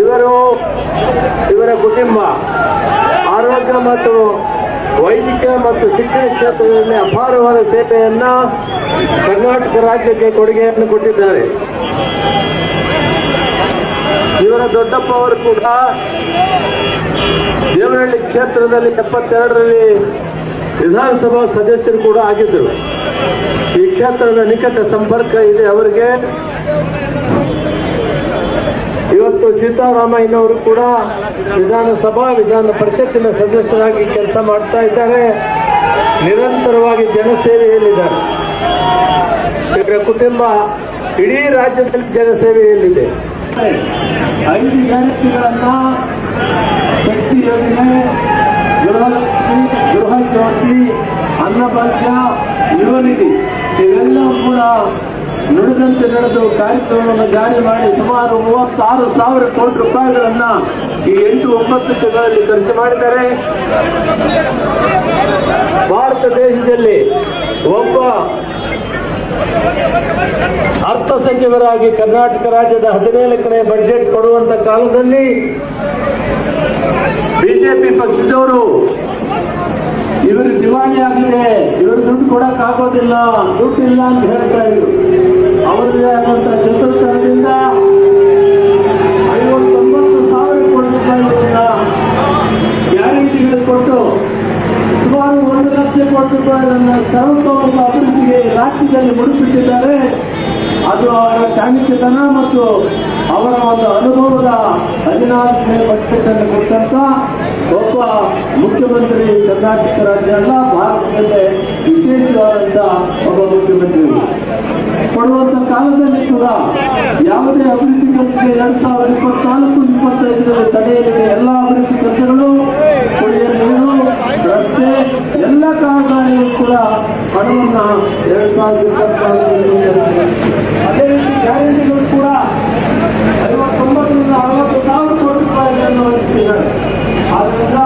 ಇವರು ಇವರ ಕುಟುಂಬ ಆರೋಗ್ಯ ಮತ್ತು ವೈದ್ಯಕೀಯ ಮತ್ತು ಶಿಕ್ಷಣ ಕ್ಷೇತ್ರದಲ್ಲಿ ಅಪಾರವಾದ ಸೇವೆಯನ್ನ ಕರ್ನಾಟಕ ರಾಜ್ಯಕ್ಕೆ ಕೊಡುಗೆಯನ್ನು ಕೊಟ್ಟಿದ್ದಾರೆ. ಇವರ ದೊಡ್ಡಪ್ಪ ಅವರು ಕೂಡ ದೇವನಹಳ್ಳಿ ಕ್ಷೇತ್ರದಲ್ಲಿ ಎಪ್ಪತ್ತೆರಡರಲ್ಲಿ ವಿಧಾನಸಭಾ ಸದಸ್ಯರು ಕೂಡ ಆಗಿದ್ದರು. ಈ ಕ್ಷೇತ್ರದ ನಿಕಟ ಸಂಪರ್ಕ ಇದೆ ಅವರಿಗೆ. ಇವತ್ತು ಸೀತಾರಾಮಯ್ಯನವರು ಕೂಡ ವಿಧಾನಸಭಾ, ವಿಧಾನ ಪರಿಷತ್ತಿನ ಸದಸ್ಯರಾಗಿ ಕೆಲಸ ಮಾಡ್ತಾ ಇದ್ದಾರೆ. ನಿರಂತರವಾಗಿ ಜನಸೇವೆಯಲ್ಲಿದ್ದಾರೆ. ಇವರ ಕುಟುಂಬ ಇಡೀ ರಾಜ್ಯದಲ್ಲಿ ಜನಸೇವೆಯಲ್ಲಿದೆ. ಐದು ಗ್ಯಾರಂಟಿಗಳನ್ನ ಶಕ್ತಿ ಯೋಜನೆ, ಗೃಹ ಜ್ಯೋತಿ ಅನ್ನಭಾಗ್ಯ ಯುವ ನಿಧಿ, ಇವೆಲ್ಲವೂ ಕೂಡ ನುಡಿದಂತೆ ನಡೆದು ಕಾರ್ಯಕ್ರಮವನ್ನು ಜಾರಿ ಮಾಡಿ ಸುಮಾರು ಮೂವತ್ತಾರು ಸಾವಿರ ಕೋಟಿ ರೂಪಾಯಿಗಳನ್ನ ಈ ಎಂಟು ಒಂಬತ್ತು ತಿಂಗಳಲ್ಲಿ ಖರ್ಚು ಮಾಡಿದ್ದಾರೆ. ಭಾರತ ದೇಶದಲ್ಲಿ ಒಬ್ಬ ಅರ್ಥ ಸಚಿವರಾಗಿ ಕರ್ನಾಟಕ ರಾಜ್ಯದ ಹದಿನೇಳನೇ ಬಜೆಟ್ ಕೊಡುವಂತ ಕಾಲದಲ್ಲಿ ಬಿಜೆಪಿ ಪಕ್ಷದವರು ಇವರು ದಿವಾಳಿ ಆಗಿದೆ ಇವರು ದುಡ್ಡು ಕೊಡಕ್ ಆಗೋದಿಲ್ಲ ದುಡ್ಡು ಇಲ್ಲ ಅಂತ ಹೇಳ್ತಾ ಇದ್ರು. ಅವರಿಗೆ ಆದಂತ ಚತುರ್ಥದಿಂದ ಐವತ್ತೊಂಬತ್ತು ಸಾವಿರ ಕೋಟಿ ರೂಪಾಯಿಗಳನ್ನ ಗ್ಯಾರಂಟಿಗಳು ಕೊಟ್ಟು ಸುಮಾರು ಒಂದು ಲಕ್ಷ ಕೋಟಿ ರೂಪಾಯಿಗಳನ್ನ ಸರ್ವತೋಮುಖ ಅಭಿವೃದ್ಧಿಗೆ ರಾಜ್ಯದಲ್ಲಿ ಮುಡಿಪಿಟ್ಟಿದ್ದಾರೆ ಅದು ಅವರ ಚಾಣಿಕ್ಯತನ ಮತ್ತು ಅವರ ಒಂದು ಅನುಭವದ ಹದಿನಾಲ್ಕನೇ ಅನ್ನು ಕೊಟ್ಟಂತ ಒಬ್ಬ ಮುಖ್ಯಮಂತ್ರಿ ಕರ್ನಾಟಕ ರಾಜ್ಯ ಅಲ್ಲ, ಭಾರತದಲ್ಲೇ ಒಬ್ಬ ಕೊಡುವಂತ ಕಾಲದಲ್ಲಿ ಕೂಡ ಯಾವುದೇ ಅಭಿವೃದ್ಧಿ ಕೆಲಸಕ್ಕೆ ಎರಡ್ ಸಾವಿರದ ಇಪ್ಪತ್ನಾಲ್ಕು, ಇಪ್ಪತ್ತೈದರಲ್ಲಿ ತಡೆಯಲಿದೆ. ಎಲ್ಲ ಅಭಿವೃದ್ಧಿ ಕೆಲಸಗಳು ಕುಡಿಯ ನೀರು ರಸ್ತೆ, ಎಲ್ಲ ಕಾಮಗಾರಿಗಳು ಕೂಡ ಹಣವನ್ನ ಎರಡ್ ಸಾವಿರದ ಇಪ್ಪತ್ನಾಲ್ಕರಲ್ಲಿ ಅದೇ ರೀತಿ ಗ್ಯಾರಂಟಿಗಳು ಕೂಡ ಐವತ್ತೊಂಬತ್ತರಿಂದ ಅರವತ್ತು ಸಾವಿರ ಕೋಟಿ ರೂಪಾಯಿಗಳನ್ನು ಒದಗಿಸಿದ್ದಾರೆ. ಆದ್ದರಿಂದ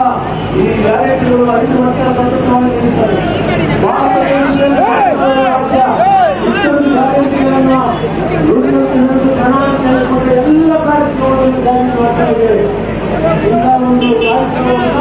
ಈ ಗ್ಯಾರಂಟಿಗಳು ಐದು ವರ್ಷ ಸತತವಾಗಿ ನಡೀತವೆ ಭಾರತ ದೇಶದಲ್ಲಿ ರಾಜ್ಯ ಇಷ್ಟೊಂದು ಗ್ಯಾರಂಟಿಗಳನ್ನು ನುಡಿದಂತೆ ನಡೆದು ಪ್ರಣಾಳಿಕೆಯನ್ನು ಕೊಟ್ಟು ಎಲ್ಲ ಕಾರ್ಯಕ್ರಮಗಳನ್ನು ಜಾರಿ ಮಾಡ್ತಾ ಇದ್ದೇವೆ ಇಂಥ ಒಂದು